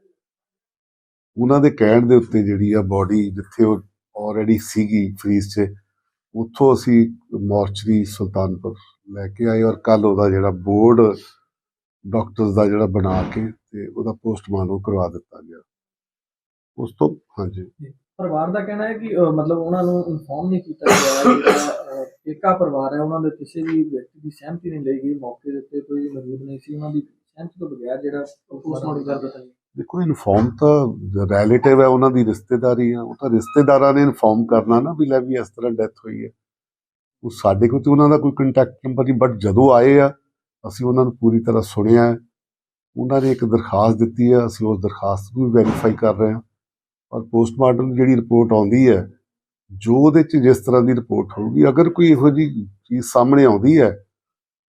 ਉਹਨਾਂ ਦੇ ਕਹਿਣ ਦੇ ਉੱਤੇ ਜਿਹੜੀ ਆ ਬਾਡੀ ਜਿੱਥੇ ਉਹ ਆਲਰੇਡੀ ਸੀਗੀ ਫਰੀਜ਼ 'ਚ ਉੱਥੋਂ ਅਸੀਂ ਮੋਰਚਰੀ ਸੁਲਤਾਨਪੁਰ ਲੈ ਕੇ ਆਏ ਔਰ ਕੱਲ ਉਹਦਾ ਜਿਹੜਾ ਬੋਰਡ ਡਾਕਟਰਸ ਦਾ ਜਿਹੜਾ ਬਣਾ ਕੇ ਤੇ ਉਹਦਾ ਪੋਸਟਮਾਰਟਮ ਕਰਵਾ ਦਿੱਤਾ ਗਿਆ। ਉਸ ਤੋਂ ਹਾਂਜੀ। ਪਰਿਵਾਰ ਦਾ ਕਹਿਣਾ ਹੈ ਕਿ ਮਤਲਬ ਉਹਨਾਂ ਨੂੰ ਇਨਫੋਰਮ ਨਹੀਂ ਕੀਤਾ ਗਿਆ ਜਿਹੜਾ ਏਕਾ ਪਰਿਵਾਰ ਹੈ ਉਹਨਾਂ ਦੇ ਕਿਸੇ ਵੀ ਵਿਅਕਤੀ ਦੀ ਸਹਿਮਤੀ ਨਹੀਂ ਲਈ ਗਈ ਮੌਕੇ ਦੇ ਉੱਤੇ ਕੋਈ ਮੌਜੂਦ ਨਹੀਂ ਸੀ ਉਹਨਾਂ ਦੀ ਸਹਿਮਤੀ ਤੋਂ ਬਗੈਰ ਜਿਹੜਾ ਪੋਸਟਮਾਰਟਮ ਕਰ ਦਿੱਤਾ ਗਿਆ। ਦੇਖੋ, ਇਨਫੋਰਮ ਤਾਂ ਰਿਲੇਟਿਵ ਹੈ, ਉਹਨਾਂ ਦੀ ਰਿਸ਼ਤੇਦਾਰੀ ਆ। ਉਹ ਤਾਂ ਰਿਸ਼ਤੇਦਾਰਾਂ ਨੇ ਇਨਫੋਰਮ ਕਰਨਾ ਨਾ ਵੀ ਲੈ ਵੀ ਇਸ ਤਰ੍ਹਾਂ ਡੈਥ ਹੋਈ ਹੈ। ਉਹ ਸਾਡੇ ਕੋਲ ਤੇ ਉਹਨਾਂ ਦਾ ਕੋਈ ਕੰਟੈਕਟ ਨੰਬਰ ਨਹੀਂ ਬਟ ਜਦੋਂ ਆਏ ਆ, ਅਸੀਂ ਉਹਨਾਂ ਨੂੰ ਪੂਰੀ ਤਰ੍ਹਾਂ ਸੁਣਿਆ ਉਹਨਾਂ ਨੇ ਇੱਕ ਦਰਖਾਸਤ ਦਿੱਤੀ ਹੈ, ਅਸੀਂ ਉਸ ਦਰਖਾਸਤ ਨੂੰ ਵੀ ਵੈਰੀਫਾਈ ਕਰ ਰਹੇ ਹਾਂ। ਔਰ ਪੋਸਟਮਾਰਟਮ ਜਿਹੜੀ ਰਿਪੋਰਟ ਆਉਂਦੀ ਹੈ, ਜੋ ਉਹਦੇ ਚ ਜਿਸ ਤਰ੍ਹਾਂ ਦੀ ਰਿਪੋਰਟ ਹੋਊਗੀ, ਅਗਰ ਕੋਈ ਇਹੋ ਜਿਹੀ ਚੀਜ਼ ਸਾਹਮਣੇ ਆਉਂਦੀ ਹੈ,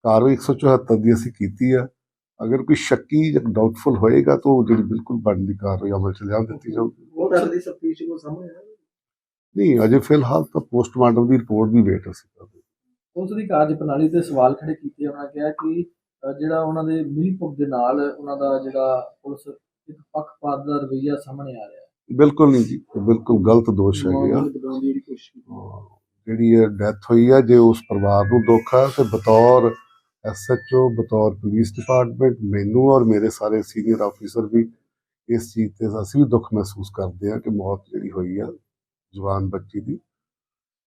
ਕਾਰਵਾਈ 174 ਦੀ ਅਸੀਂ ਕੀਤੀ ਆ ਅਗਰ ਕੋਈ ਸ਼ੱਕੀ ਜਾਂ ਡਾਊਟਫੁਲ ਹੋਏਗਾ ਤਾਂ ਉਹ ਜਿਹੜੀ ਬਿਲਕੁਲ ਬਣਦੀ ਕਾਰਵਾਈ ਅਮਲ ਚ ਲਿਆ ਦਿੱਤੀ ਜਾਊਗੀ। ਉਹ ਤਰ੍ਹਾਂ ਦੀ ਕੋ ਸਾਹਮਣੇ ਆਇਆ ਨਹੀਂ। ਅਜੇ ਫਿਲਹਾਲ ਤਾਂ ਪੋਸਟਮਾਰਟਮ ਦੀ ਰਿਪੋਰਟ ਦੀ ਵੇਟ ਅਸੀਂ ਕਰ ਰਹੇ। ਹਾਂ। ਉਸ ਦੀ ਕਾਰਜ ਪ੍ਰਣਾਲੀ ਤੇ ਸਵਾਲ ਖੜੇ ਕੀਤੇ ਉਹਨਾਂ ਕਿਹਾ ਕਿ ਜਿਹੜਾ ਉਹਨਾਂ ਦੇ ਮਿਲੀਭੁਗਤ ਦੇ ਨਾਲ ਉਹਨਾਂ ਦਾ ਜਿਹੜਾ ਪੁਲਿਸ ਇੱਕ ਪੱਖਪਾਤ ਦਾ ਰਵੱਈਆ ਸਾਹਮਣੇ ਆ ਰਿਹਾ ਹੈ। ਬਿਲਕੁਲ ਨਹੀਂ ਜੀ ਬਿਲਕੁਲ ਗਲਤ ਦੋਸ਼ ਹੈਗੇ ਆ। ਜਿਹੜੀ ਇਹ ਡੈਥ ਹੋਈ ਹੈ ਜੇ ਉਸ ਪਰਿਵਾਰ ਨੂੰ ਦੁੱਖ ਹੈ ਤੇ ਬਤੌਰ ਐਸਐਚਓ ਬਤੌਰ ਪੁਲਿਸ ਡਿਪਾਰਟਮੈਂਟ ਮੈਨੂੰ ਔਰ ਮੇਰੇ ਸਾਰੇ ਸੀਨੀਅਰ ਆਫੀਸਰ ਵੀ ਇਸ ਚੀਜ਼ ਤੇ ਅਸੀਂ ਵੀ ਦੁੱਖ ਮਹਿਸੂਸ ਕਰਦੇ ਹਾਂ ਕਿ ਮੌਤ ਜਿਹੜੀ ਹੋਈ ਆ ਜਵਾਨ ਬੱਚੀ ਦੀ।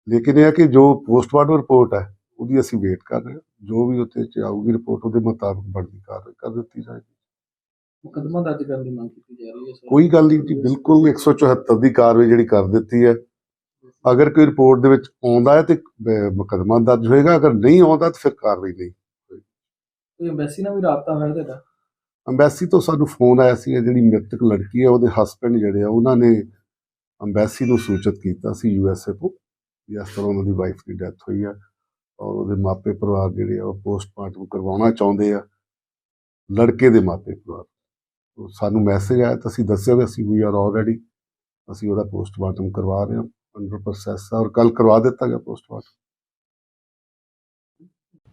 ਲੇਕਿਨ ਇਹ ਹੈ ਕਿ ਜੋ ਪੋਸਟਮਾਰਟਮ ਰਿਪੋਰਟ ਹੈ ਉਹਦੀ ਅਸੀਂ ਵੇਟ ਕਰ ਰਹੇ ਹਾਂ। ਜੋ ਵੀ ਉੱਤੇ ਚ ਆਊਗੀ ਰਿਪੋਰਟ ਉਹਦੇ ਮੁਤਾਬਕ ਬਣਦੀ ਕਾਰਵਾਈ ਕਰ ਦਿੱਤੀ ਜਾਏਗੀ। ਮੁਕੱਦਮਾ ਦਰਜ ਕਰਨ ਦੀ ਮੰਗ ਕੀਤੀ ਜਾ ਰਹੀ ਹੈ ਕੋਈ ਗੱਲ ਨਹੀਂ ਜੀ ਬਿਲਕੁਲ 174 ਦੀ ਕਾਰਵਾਈ ਜਿਹੜੀ ਕਰ ਦਿੱਤੀ ਹੈ। ਅਗਰ ਕੋਈ ਰਿਪੋਰਟ ਦੇ ਵਿੱਚ ਆਉਂਦਾ ਹੈ ਤੇ ਮੁਕੱਦਮਾ ਦਰਜ ਹੋਏਗਾ ਅਗਰ ਨਹੀਂ ਆਉਂਦਾ ਤਾਂ ਫਿਰ ਕਾਰਵਾਈ ਨਹੀਂ। ਕੋਈ ਐਮਬੈਸੀ ਨਾਲ ਵੀ ਰਾਬਤਾ ਹੋਇਆ ਤੁਹਾਡਾ? ਅੰਬੈਸੀ ਤੋਂ ਸਾਨੂੰ ਫੋਨ ਆਇਆ ਸੀ ਜਿਹੜੀ ਮ੍ਰਿਤਕ ਲੜਕੀ ਹੈ, ਉਹਦੇ ਹਸਬੰਡ ਜਿਹੜੇ ਆ, ਉਹਨਾਂ ਨੇ ਅੰਬੈਸੀ ਨੂੰ ਸੂਚਿਤ ਕੀਤਾ ਸੀ ਯੂਐਸਏ ਤੋਂ ਵੀ ਇਸ ਤਰ੍ਹਾਂ ਉਹਨਾਂ ਦੀ ਵਾਈਫ ਦੀ ਡੈਥ ਹੋਈ ਹੈ ਔਰ ਉਹਦੇ ਮਾਪੇ ਪਰਿਵਾਰ ਜਿਹੜੇ ਆ, ਉਹ ਪੋਸਟਮਾਰਟਮ ਕਰਵਾਉਣਾ ਚਾਹੁੰਦੇ ਆ, ਲੜਕੇ ਦੇ ਮਾਪੇ ਪਰਿਵਾਰ। ਤੋਂ ਸਾਨੂੰ ਮੈਸੇਜ ਆਇਆ ਤਾਂ ਅਸੀਂ ਦੱਸਿਆ ਵੀ ਅਸੀਂ ਵੀ ਆਰ ਆਲਰੇਡੀ ਅਸੀਂ ਉਹਦਾ ਪੋਸਟਮਾਰਟਮ ਕਰਵਾ ਰਹੇ ਹਾਂ ਅੰਡਰ ਪ੍ਰੋਸੈਸ ਔਰ ਕੱਲ ਕਰਵਾ ਦਿੱਤਾ ਗਿਆ ਪੋਸਟਮਾਰਟਮ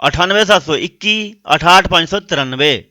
ਅਠਾਨਵੇਂ ਸੱਤ ਸੌ ਇੱਕੀ ਅਠਾਹਠ ਪੰਜ ਸੌ ਤਰਾਨਵੇਂ